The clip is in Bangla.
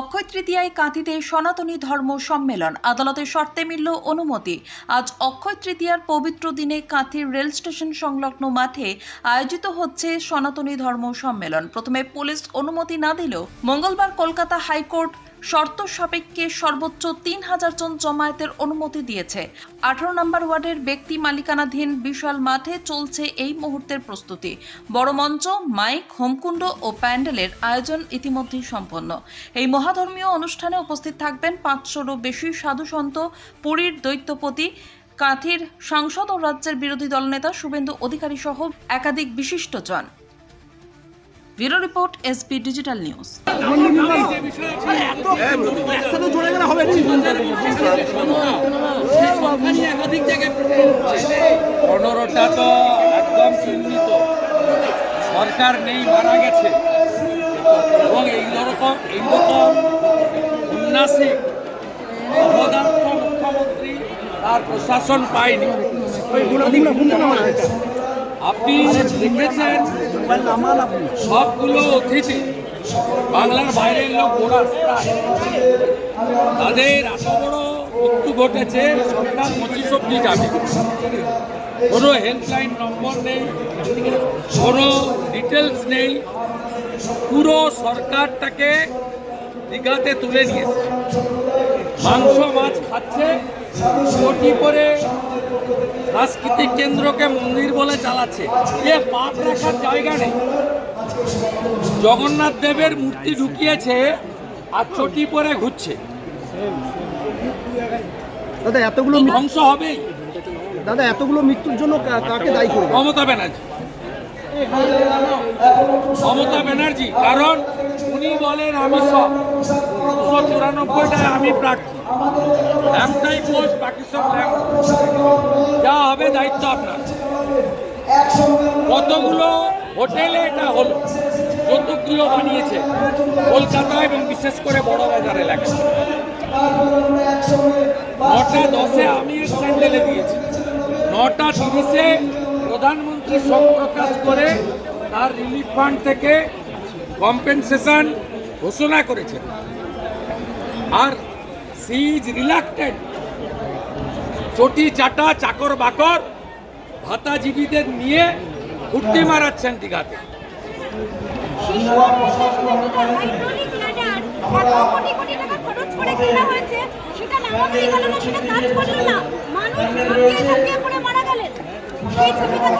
অক্ষয় তৃতীয়ায় কাঁথিতে সনাতনী ধর্ম সম্মেলন। আদালতের শর্তে মিলল অনুমতি। আজ অক্ষয় তৃতীয়ার পবিত্র দিনে কাঁথির রেল স্টেশন সংলগ্ন মাঠে আয়োজিত হচ্ছে সনাতনী ধর্ম সম্মেলন। প্রথমে পুলিশ অনুমতি না দিলেও মঙ্গলবার কলকাতা হাইকোর্ট শর্ত সাপেক্ষে সর্বোচ্চ তিন হাজার জন জমায়েতের অনুমতি দিয়েছে। আঠারো নম্বর ওয়ার্ডের ব্যক্তি মালিকানাধীন বিশাল মাঠে চলছে এই মুহূর্তের প্রস্তুতি। বড় মঞ্চ, মাইক, হোমকুণ্ড ও প্যান্ডেলের আয়োজন ইতিমধ্যেই সম্পন্ন। এই মহাধর্মীয় অনুষ্ঠানে উপস্থিত থাকবেন পাঁচশোরও বেশি সাধুসন্ত পুরীর দৈত্যপতি, কাঁথির সাংসদ ও রাজ্যের বিরোধী দলনেতা শুভেন্দু অধিকারী সহ একাধিক বিশিষ্টজন। Bureau report SP digital news. সরকার নেই, মারা গেছে। এবং এই রকম এইরকম উন্নাসিক অবদার্থ মুখ্যমন্ত্রী তার প্রশাসন পায়নি। আপনি দেখেছেন সবগুলো অতিথি বাংলার বাইরের লোক ওরা তাদের এত বড় মৃত্যু ঘটেছে, সরকার পঁচিশ অব্দি যাবে। কোনো হেল্পলাইন নম্বর নেই, কোনো ডিটেলস নেই। পুরো সরকারটাকে দীঘাতে তুলে নিয়েছে। মাংস, মাছ খাচ্ছে করে সাংস্কৃতিক কেন্দ্রকে মন্দির বলে চালাচ্ছে। এ পাপ রাখার জায়গা নেই। জগন্নাথ দেবের মূর্তি ঢুকিয়েছে আর চটি পরে ঘুরছে। দাদা এতগুলো ধ্বংস হবেই। দাদা এতগুলো মৃত্যুর জন্য কাকে দায়ী করবে? মমতা ব্যানার্জি। মমতা ব্যানার্জি, কারণ উনি বলেন, আমি সব দুশো চুরানব্বইটায় আমি প্রার্থী। একটাই পোস্ট বাকি সব যা হবে দায়িত্ব আপনার। কতগুলো হোটেলে এটা হলো, যৌতুকগৃহ বানিয়েছে, কলকাতা এবং বিশেষ করে বড় বাজার এলাকায়। নটা দশে আমি স্যান্ডেলে দিয়েছি। নটা তিরিশে প্রধানমন্ত্রী শোক প্রকাশ করে তার রিলিফ ফান্ড থেকে কম্পেনসেশন ঘোষণা করেছেন আর সি ইজ রিলাক্টেড চটি চাটা চাকর বাকর ভাতাজীবীদের নিয়ে ঘুরতে মারাচ্ছেন দীঘাতে। সেটা না, সেই ছবিটা